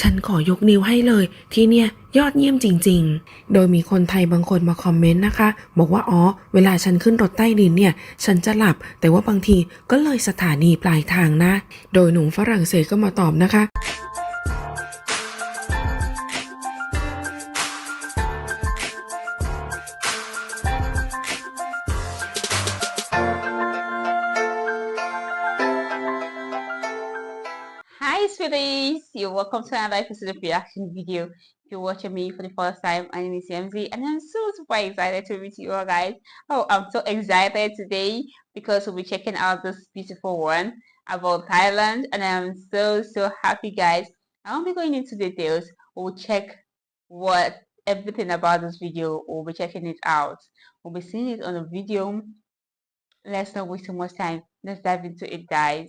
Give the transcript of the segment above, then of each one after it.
ฉันขอยกนิ้วให้เลยที่เนี่ยยอดเยี่ยมจริง ๆ โดยมีคนไทยบางคนมาคอมเมนต์นะคะ บอกว่าอ๋อ เวลาฉันขึ้นรถใต้ดินเนี่ย ฉันจะหลับ แต่ว่าบางทีก็เลยสถานีปลายทางนะ โดยหนุ่มฝรั่งเศสก็มาตอบนะคะ Hi, sweetie. You're welcome to another episode of reaction video. If you're watching me for the first time, my name is MZ, and I'm so super excited to meet you all, guys. Oh, I'm so excited today because we'll be checking out this beautiful one about Thailand, and I'm so so happy, guys. I won't be going into details. We'll check what everything about this video. We'll be checking it out. We'll be seeing it on the video. Let's not waste too much time. Let's dive into it, guys.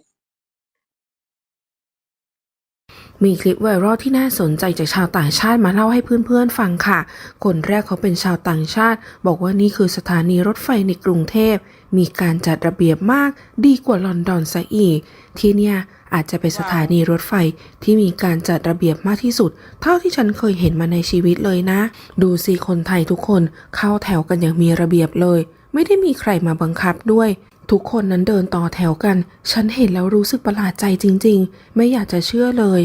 มีคลิปไวรัลที่น่าสนใจจากชาวต่างชาติมาเล่าให้เพื่อนๆฟังค่ะ คนแรกเขาเป็นชาวต่างชาติ บอกว่านี่คือสถานีรถไฟในกรุงเทพ มีการจัดระเบียบมากดีกว่าลอนดอนซะอีก ที่เนี่ยอาจจะเป็นสถานีรถไฟที่มีการจัดระเบียบมากที่สุด เท่าที่ฉันเคยเห็นมาในชีวิตเลยนะ ดูสิคนไทยทุกคนเข้าแถวกันอย่างมีระเบียบเลย ไม่ได้มีใครมาบังคับด้วยทุกคนนั้นเดินต่อแถวกัน ฉันเห็นแล้วรู้สึกประหลาดใจจริง ๆ ไม่อยากจะเชื่อเลย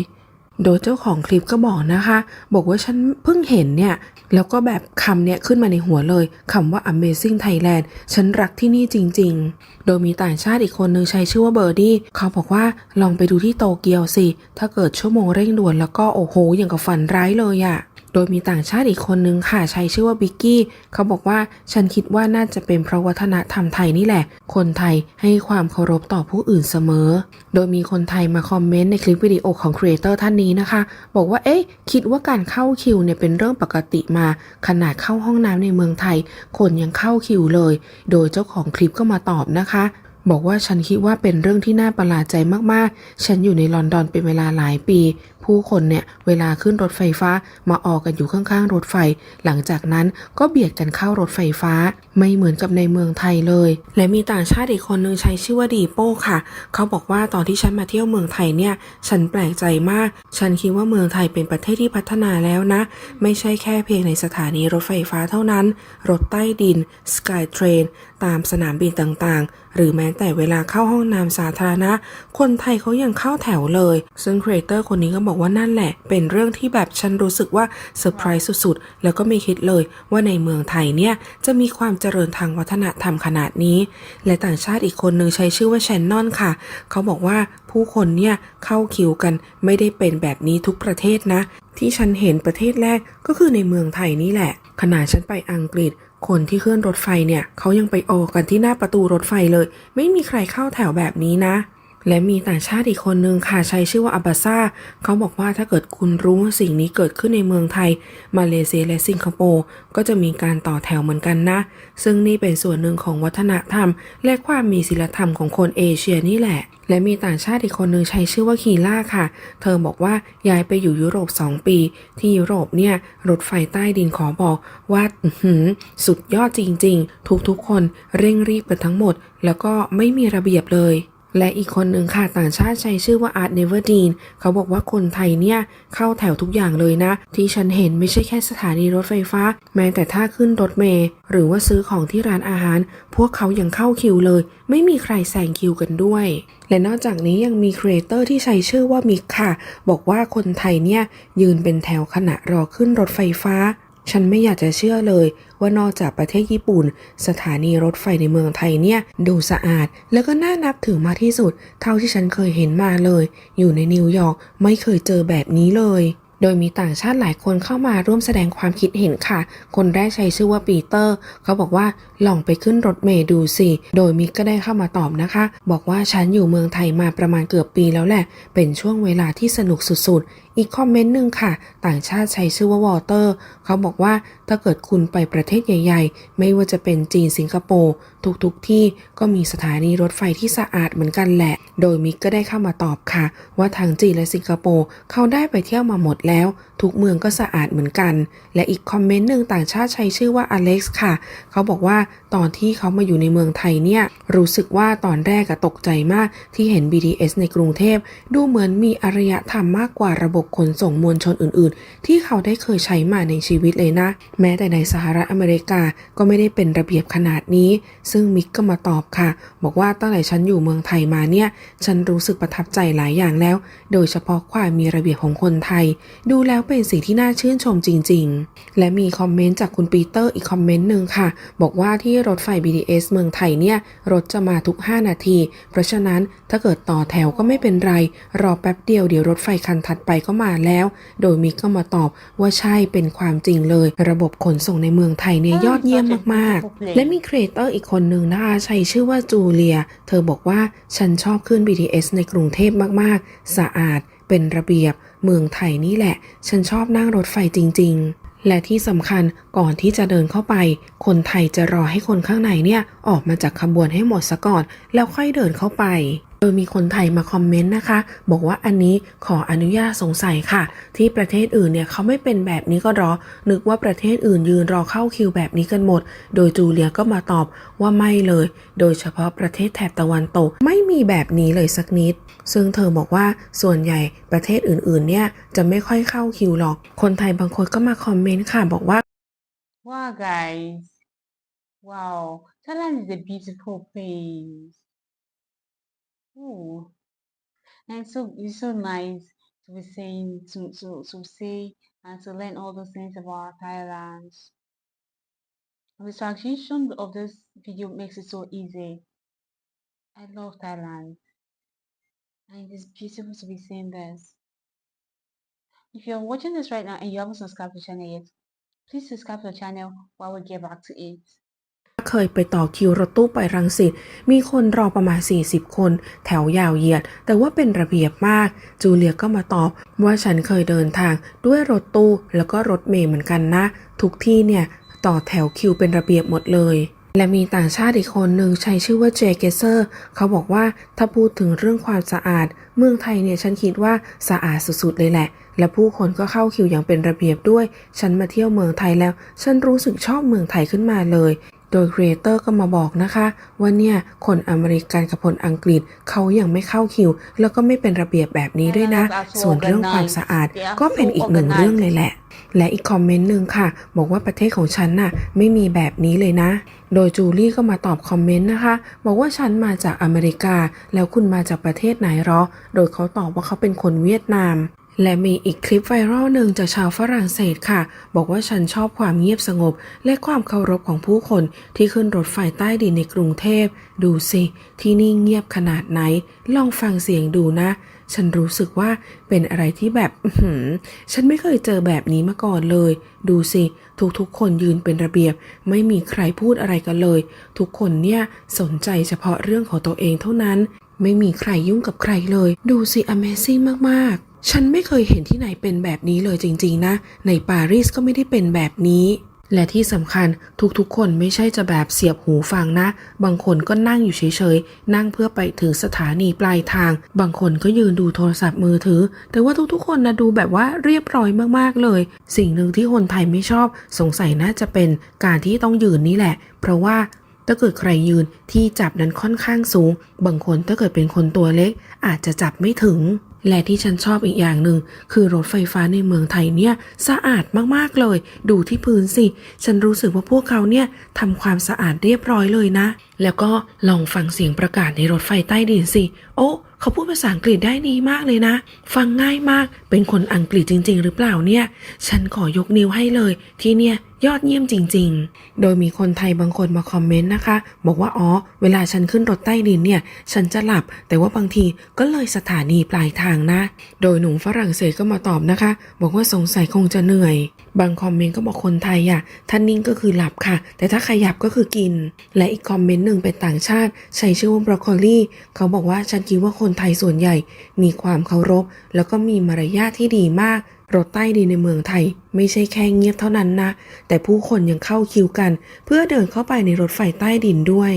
โดยเจ้าของคลิปก็บอกนะคะ บอกว่าฉันเพิ่งเห็นเนี่ย แล้วก็แบบคำเนี่ยขึ้นมาในหัวเลยคำว่า Amazing Thailand ฉันรักที่นี่จริง ๆ โดยมีต่างชาติอีกคนนึงใช้ชื่อว่าเบอร์ดี้เขาบอกว่าลองไปดูที่โตเกียวสิ ถ้าเกิดชั่วโมงเร่งด่วนแล้วก็โอ้โหอย่างกับฝันร้ายเลยอะ โดยมีต่างชาติอีกคนนึงค่ะใช้ชื่อว่าบิกกี้ เขาบอกว่าฉันคิดว่าน่าจะเป็นเพราะวัฒนธรรมไทยนี่แหละ คนไทยให้ความเคารพต่อผู้อื่นเสมอ โดยมีคนไทยมาคอมเมนต์ในคลิปวิดีโอของครีเอเตอร์ท่านนี้นะคะ บอกว่าเอ๊ะคิดว่าการเข้าคิวเนี่ยเป็นเรื่องปกติมา ขนาดเข้าห้องน้ำในเมืองไทย คนยังเข้าคิวเลย โดยเจ้าของคลิปก็มาตอบนะคะบอกว่าฉันคิดว่าเป็นเรื่องที่น่าประหลาดใจมากๆ ฉันอยู่ในลอนดอนเป็นเวลาหลายปี ผู้คนเนี่ยเวลาขึ้นรถไฟฟ้ามาออกกันอยู่ข้างๆ รถไฟ หลังจากนั้นก็เบียดกันเข้ารถไฟฟ้า ไม่เหมือนกับในเมืองไทยเลย และมีต่างชาติอีกคนนึงใช้ชื่อว่าดีโป้ค่ะ เขาบอกว่าตอนที่ฉันมาเที่ยวเมืองไทยเนี่ย ฉันแปลกใจมาก ฉันคิดว่าเมืองไทยเป็นประเทศที่พัฒนาแล้วนะ ไม่ใช่แค่เพียงในสถานีรถไฟฟ้าเท่านั้น รถใต้ดิน Sky Train ตามสนามบินต่างๆ หรือแม้แต่เวลาเข้าห้องน้ำสาธารณะ คนไทยเขายังเข้าแถวเลย ซึ่งครีเอเตอร์คนนี้ก็บอกว่านั่นแหละ เป็นเรื่องที่แบบฉันรู้สึกว่าเซอร์ไพรส์สุดๆ แล้วก็ไม่คิดเลยว่าในเมืองไทยเนี่ย จะมีความเจริญทางวัฒนธรรมขนาดนี้ และต่างชาติอีกคนหนึ่งใช้ชื่อว่าแชนนอนค่ะ เขาบอกว่าผู้คนเนี่ยเข้าคิวกันไม่ได้เป็นแบบนี้ทุกประเทศนะ ที่ฉันเห็นประเทศแรกก็คือในเมืองไทยนี่แหละขนาดฉันไปอังกฤษคนที่ขึ้นรถไฟเนี่ยเขายังไปออกกันที่หน้าประตูรถไฟเลย ไม่มีใครเข้าแถวแบบนี้นะ และมีต่างชาติอีกคนนึงค่ะใช้ชื่อว่าอับบาซาเขาบอกว่าถ้าเกิดคุณรู้ว่าสิ่งนี้เกิดขึ้นในเมืองไทย มาเลเซียและสิงคโปร์ก็จะมีการต่อแถวเหมือนกันนะ ซึ่งนี่เป็นส่วนหนึ่งของวัฒนธรรม และความมีศีลธรรมของคนเอเชียนี่แหละ และมีต่างชาติอีกคนนึงใช้ชื่อว่าคีล่าค่ะ เธอบอกว่าย้ายไปอยู่ยุโรป 2 ปี ที่ยุโรปเนี่ยรถไฟใต้ดินขอบอกว่าสุดยอดจริง ๆ ทุกๆคนเร่งรีบกันทั้งหมด แล้วก็ไม่มีระเบียบเลย และอีกคนหนึ่งค่ะต่างชาติใช้ชื่อว่าอาร์ตเนเวอร์ดีนเขาบอกว่าคนไทยเนี่ยเข้าแถวทุกอย่างเลยนะ ที่ฉันเห็นไม่ใช่แค่สถานีรถไฟฟ้า แม้แต่ถ้าขึ้นรถเมล์หรือว่าซื้อของที่ร้านอาหาร พวกเขายังเข้าคิวเลย ไม่มีใครแซงคิวกันด้วย และนอกจากนี้ยังมีครีเอเตอร์ที่ใช้ชื่อว่ามิกค่ะ บอกว่าคนไทยเนี่ยยืนเป็นแถวขณะรอขึ้นรถไฟฟ้า ฉันไม่อยากจะเชื่อเลยว่านอกจากประเทศญี่ปุ่น สถานีรถไฟในเมืองไทยเนี่ย ดูสะอาด แล้วก็น่านับถือมาที่สุด เท่าที่ฉันเคยเห็นมาเลย อยู่ในนิวยอร์กไม่เคยเจอแบบนี้เลยโดยมีต่างชาติหลายคนเข้ามาร่วมแสดงความคิดเห็นค่ะ คนแรกใช้ชื่อว่าปีเตอร์ เขาบอกว่าลองไปขึ้นรถเมล์ดูสิ โดยมิกก็ได้เข้ามาตอบนะคะ บอกว่าฉันอยู่เมืองไทยมาประมาณเกือบปีแล้วแหละ เป็นช่วงเวลาที่สนุกสุด อีกคอมเมนต์หนึ่งค่ะ ต่างชาติใช้ชื่อว่าวอเตอร์ เขาบอกว่าถ้าเกิดคุณไปประเทศใหญ่ ๆ ไม่ว่าจะเป็นจีนสิงคโปร์ทุกๆที่ก็มีสถานีรถไฟที่สะอาดเหมือนกันแหละ โดยมิกก็ได้เข้ามาตอบค่ะ ว่าทางจีนและสิงคโปร์เขาได้ไปเที่ยวมาหมดแล้ว ทุกเมืองก็สะอาดเหมือนกัน และอีกคอมเมนต์หนึ่งต่างชาติใช้ชื่อว่าอเล็กซ์ค่ะ เขาบอกว่าตอนที่เขามาอยู่ในเมืองไทยเนี่ยรู้สึกว่าตอนแรกอะตกใจมากที่เห็น BTS ในกรุงเทพดูเหมือนมีอารยธรรมมากกว่าระบบบบขนส่งมวลชนอื่น ๆ ที่เขาได้เคยใช้มาในชีวิตเลยนะ แม้แต่ในสหรัฐอเมริกาก็ไม่ได้เป็นระเบียบขนาดนี้ ซึ่งมิกก็มาตอบค่ะ บอกว่าตั้งแต่ฉันอยู่เมืองไทยมาเนี่ย ฉันรู้สึกประทับใจหลายอย่างแล้ว โดยเฉพาะความมีระเบียบของคนไทย ดูแล้วเป็นสิ่งที่น่าชื่นชมจริง ๆ และมีคอมเมนต์จากคุณปีเตอร์อีกคอมเมนต์หนึ่งค่ะ บอกว่าที่รถไฟ BTS เมืองไทยเนี่ยรถจะมาทุก 5 นาที เพราะฉะนั้นถ้าเกิดต่อแถวก็ไม่เป็นไร รอแป๊บเดียวเดี๋ยวรถไฟคันถัดไปก็มาแล้ว โดยมิกก็มาตอบว่าใช่เป็นความจริงเลย ระบบขนส่งในเมืองไทยเนี่ยยอดเยี่ยมมากๆ และมีครีเอเตอร์อีกคนหนึ่งนะคะใช้ชื่อว่าจูเลีย เธอบอกว่าฉันชอบขึ้น BTS ในกรุงเทพมากๆ สะอาด เป็นระเบียบ เมืองไทยนี่แหละ ฉันชอบนั่งรถไฟจริง ๆและที่สำคัญก่อนที่จะเดินเข้าไป คนไทยจะรอให้คนข้างในเนี่ย ออกมาจากขบวนให้หมดซะก่อน แล้วค่อยเดินเข้าไป โดยมีคนไทยมาคอมเมนต์นะคะ บอกว่าอันนี้ขออนุญาตสงสัยค่ะ ที่ประเทศอื่นเนี่ยเขาไม่เป็นแบบนี้ก็รอ นึกว่าประเทศอื่นยืนรอเข้าคิวแบบนี้กันหมด โดยจูเลียก็มาตอบว่าไม่เลย โดยเฉพาะประเทศแถบตะวันตกไม่มีแบบนี้เลยสักนิด ซึ่งเธอบอกว่าส่วนใหญ่ประเทศอื่นๆ เนี่ยจะไม่ค่อยเข้าคิวหรอก คนไทยบางคนก็มาคอมเมนต์ค่ะบอกว่า Wow, guys. Wow. Thailand is a beautiful place. Ooh. And so it's so nice to be saying to to to say and to learn all those things about Thailand. The translation of this video makes it so easy. I love Thailand. And it is beautiful to be saying this. If you're watching this right now and you haven't subscribed to the channel yet, please subscribe to the channel while we get back to it. เคยไปต่อคิวรถตู้ไปรังสิต มีคนรอประมาณ 40 คน แถวยาวเหยียด แต่ว่าเป็นระเบียบมาก จูเลียก็มาตอบ ว่าฉันเคยเดินทางด้วยรถตู้แล้วก็รถเมล์เหมือนกันนะ ทุกที่เนี่ยต่อแถวคิวเป็นระเบียบหมดเลยและมีต่างชาติอีกคนหนึ่งใช้ชื่อว่าเจเกเซอร์ เขาบอกว่าถ้าพูดถึงเรื่องความสะอาด เมืองไทยเนี่ยฉันคิดว่าสะอาดสุดๆเลยแหละ และผู้คนก็เข้าคิวอย่างเป็นระเบียบด้วย ฉันมาเที่ยวเมืองไทยแล้ว ฉันรู้สึกชอบเมืองไทยขึ้นมาเลย โดยครีเอเตอร์ก็มาบอกนะคะว่าเนี่ยคนอเมริกันกับคนอังกฤษเขายังไม่เข้าคิว แล้วก็ไม่เป็นระเบียบแบบนี้ด้วยนะ ส่วนเรื่องความสะอาดก็เป็นอีกหนึ่งเรื่องเลยแหละ และอีกคอมเมนต์หนึ่งค่ะ บอกว่าประเทศของฉันน่ะไม่มีแบบนี้เลยนะ โดยจูลี่ก็มาตอบคอมเมนต์นะคะ บอกว่าฉันมาจากอเมริกา แล้วคุณมาจากประเทศไหนหรอ โดยเขาตอบว่าเขาเป็นคนเวียดนาม และมีอีกคลิปไวรัลหนึ่งจากชาวฝรั่งเศสค่ะ บอกว่าฉันชอบความเงียบสงบ และความเคารพของผู้คนที่ขึ้นรถไฟใต้ดินในกรุงเทพ ดูสิ ที่นี่เงียบขนาดไหน ลองฟังเสียงดูนะ ฉันรู้สึกว่าเป็นอะไรที่แบบฉันไม่เคยเจอแบบนี้มาก่อนเลย ดูสิ ทุกๆคนยืนเป็นระเบียบ ไม่มีใครพูดอะไรกันเลย ทุกคนเนี่ยสนใจเฉพาะเรื่องของตัวเองเท่านั้น ไม่มีใครยุ่งกับใครเลย ดูสิ Amazing มากๆ ฉันไม่เคยเห็นที่ไหนเป็นแบบนี้เลยจริง ๆ นะ ในปารีสก็ไม่ได้เป็นแบบนี้ และที่สำคัญทุกๆ คนไม่ใช่จะแบบเสียบหูฟังนะ บางคนก็นั่งอยู่เฉยๆ นั่งเพื่อไปถึงสถานีปลายทาง บางคนก็ยืนดูโทรศัพท์มือถือ แต่ว่าทุกๆ คนนะดูแบบว่าเรียบร้อยมากๆเลย สิ่งหนึ่งที่คนไทยไม่ชอบ สงสัยน่าจะเป็นการที่ต้องยืนนี่แหละ เพราะว่าถ้าเกิดใครยืนที่จับนั้นค่อนข้างสูง บางคนถ้าเกิดเป็นคนตัวเล็ก อาจจะจับไม่ถึง และที่ฉันชอบอีกอย่างหนึ่งคือรถไฟฟ้าในเมืองไทยเนี่ยสะอาดมากๆเลย ดูที่พื้นสิ ฉันรู้สึกว่าพวกเขาเนี่ยทำความสะอาดเรียบร้อยเลยนะแล้วก็ลองฟังเสียงประกาศในรถไฟใต้ดินสิ โอ้เขาพูดภาษาอังกฤษได้ดีมากเลยนะ ฟังง่ายมาก เป็นคนอังกฤษจริง ๆ หรือเปล่าเนี่ย ฉันขอยกนิ้วให้เลย ที่เนี่ยยอดเยี่ยมจริง ๆ โดยมีคนไทยบางคนมาคอมเมนต์นะคะ บอกว่าอ๋อ เวลาฉันขึ้นรถใต้ดินเนี่ย ฉันจะหลับ แต่ว่าบางทีก็เลยสถานีปลายทางนะ โดยหนุ่มฝรั่งเศสก็มาตอบนะคะ บอกว่าสงสัยคงจะเหนื่อย บางคอมเมนต์ก็บอกคนไทยอะถ้านิ่งก็คือหลับค่ะ แต่ถ้าขยับก็คือกิน และอีกคอมเมนต์หนึ่งเป็นต่างชาติ ใช้ชื่อว่าบรอกโคลีเขาบอกว่าฉันคิดว่าคนไทยส่วนใหญ่ มีความเคารพ แล้วก็มีมารยาทที่ดีมากรถใต้ดินในเมืองไทย ไม่ใช่แค่เงียบเท่านั้นนะ แต่ผู้คนยังเข้าคิวกัน เพื่อเดินเข้าไปในรถไฟใต้ดินด้วย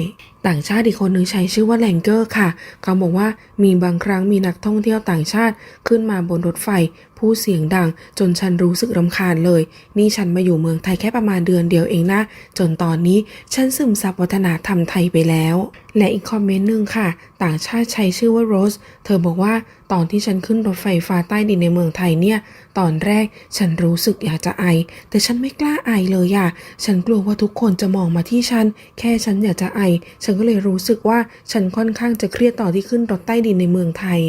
ต่างชาติอีกคนหนึ่งใช้ชื่อว่าแลงเกอร์ค่ะ เขาบอกว่ามีบางครั้งมีนักท่องเที่ยวต่างชาติขึ้นมาบนรถไฟพูดเสียงดัง จนฉันรู้สึกรำคาญเลย นี่ฉันมาอยู่เมืองไทยแค่ประมาณเดือนเดียวเองนะ จนตอนนี้ฉันซึมซับวัฒนธรรมไทยไปแล้ว และอีกคอมเมนต์หนึ่งค่ะ ต่างชาติใช้ชื่อว่าโรส เธอบอกว่า ตอนที่ฉันขึ้นรถไฟฟ้าใต้ดินในเมืองไทยเนี่ย ตอนแรกฉันรู้สึกอยากจะไอ แต่ฉันไม่กล้าไอเลยอะฉันกลัวว่าทุกคนจะมองมาที่ฉัน แค่ฉันอยากจะไอ ฉันก็เลยรู้สึกว่าฉันค่อนข้างจะเครียดต่อที่ขึ้นรถใต้ดินในเมืองไทย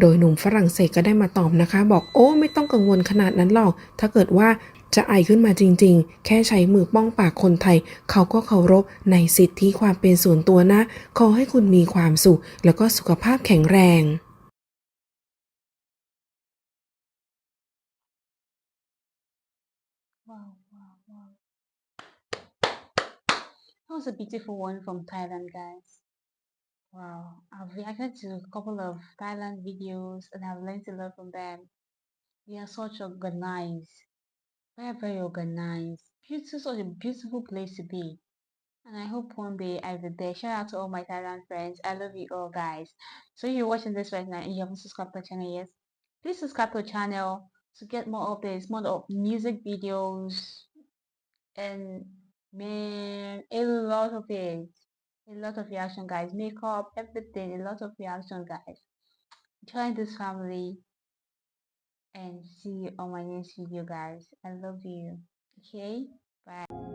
โดยหนุ่มฝรั่งเศสก็ได้มาตอบนะคะ บอกโอ้ไม่ต้องกังวลขนาดนั้นหรอก ถ้าเกิดว่าจะไอขึ้นมาจริง ๆ แค่ใช้มือป้องปากคนไทย เขาก็เคารพในสิทธิความเป็นส่วนตัวนะ ขอให้คุณมีความสุข แล้วก็สุขภาพแข็งแรง was a beautiful one from Thailand, guys. Wow, I've reacted to a couple of Thailand videos and I've learned a lot from them. They are such organized, very, very organized. Beautiful, such a beautiful place to be. And I hope one day I will be there. Shout out to all my Thailand friends. I love you all, guys. So if you're watching this right now and you haven't subscribed to the channel yet, please subscribe to the channel to get more updates, more of music videos, and man, a lot of it. A lot of reaction, guys. Makeup, everything. A lot of reaction, guys. Join this family and see oh you on my next video, guys. I love you. Okay? Bye.